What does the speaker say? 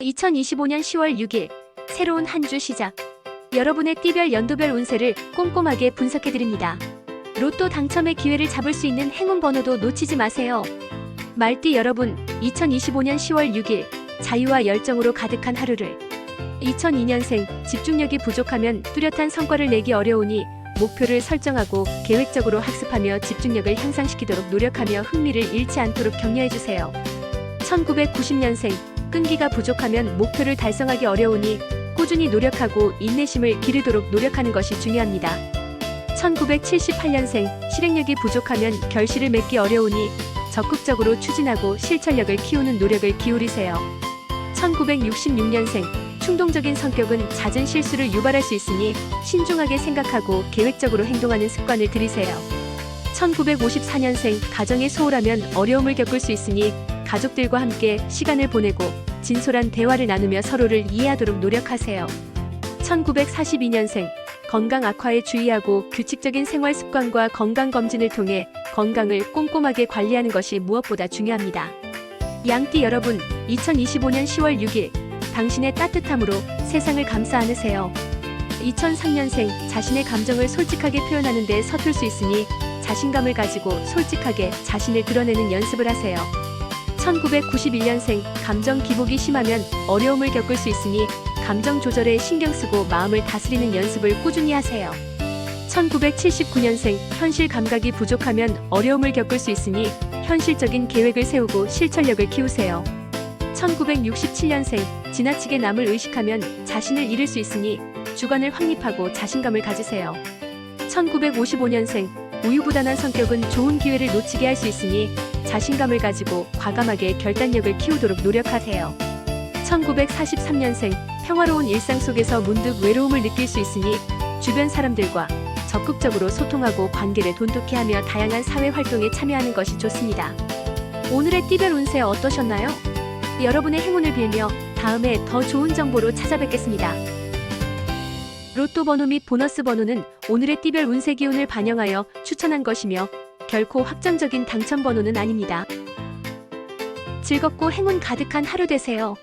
2025년 10월 6일 새로운 한 주 시작. 여러분의 띠별 연도별 운세를 꼼꼼하게 분석해 드립니다. 로또 당첨의 기회를 잡을 수 있는 행운 번호도 놓치지 마세요. 말띠 여러분, 2025년 10월 6일 자유와 열정으로 가득한 하루를 2002년생 집중력이 부족하면 뚜렷한 성과를 내기 어려우니 목표를 설정하고 계획적으로 학습하며 집중력을 향상시키도록 노력하며 흥미를 잃지 않도록 격려해 주세요. 1990년생 끈기가 부족하면 목표를 달성하기 어려우니 꾸준히 노력하고 인내심을 기르도록 노력하는 것이 중요합니다. 1978년생 실행력이 부족하면 결실을 맺기 어려우니 적극적으로 추진하고 실천력을 키우는 노력을 기울이세요. 1966년생 충동적인 성격은 잦은 실수를 유발할 수 있으니 신중하게 생각하고 계획적으로 행동하는 습관을 들이세요. 1954년생 가정이 소홀하면 어려움을 겪을 수 있으니 가족들과 함께 시간을 보내고 진솔한 대화를 나누며 서로를 이해하도록 노력하세요. 1942년생 건강 악화에 주의하고 규칙적인 생활 습관과 건강 검진을 통해 건강을 꼼꼼하게 관리하는 것이 무엇보다 중요합니다. 양띠 여러분, 2025년 10월 6일 당신의 따뜻함으로 세상을 감싸 안으세요. 2003년생 자신의 감정을 솔직하게 표현하는 데 서툴 수 있으니 자신감을 가지고 솔직하게 자신을 드러내는 연습을 하세요. 1991년생 감정 기복이 심하면 어려움을 겪을 수 있으니 감정 조절에 신경 쓰고 마음을 다스리는 연습을 꾸준히 하세요. 1979년생 현실 감각이 부족하면 어려움을 겪을 수 있으니 현실적인 계획을 세우고 실천력을 키우세요. 1967년생 지나치게 남을 의식하면 자신을 잃을 수 있으니 주관을 확립하고 자신감을 가지세요. 1955년생 우유부단한 성격은 좋은 기회를 놓치게 할 수 있으니 자신감을 가지고 과감하게 결단력을 키우도록 노력하세요. 1943년생 평화로운 일상 속에서 문득 외로움을 느낄 수 있으니 주변 사람들과 적극적으로 소통하고 관계를 돈독히 하며 다양한 사회 활동에 참여하는 것이 좋습니다. 오늘의 띠별 운세 어떠셨나요? 여러분의 행운을 빌며 다음에 더 좋은 정보로 찾아뵙겠습니다. 로또 번호 및 보너스 번호는 오늘의 띠별 운세 기운을 반영하여 추천한 것이며 결코 확정적인 당첨 번호는 아닙니다. 즐겁고 행운 가득한 하루 되세요.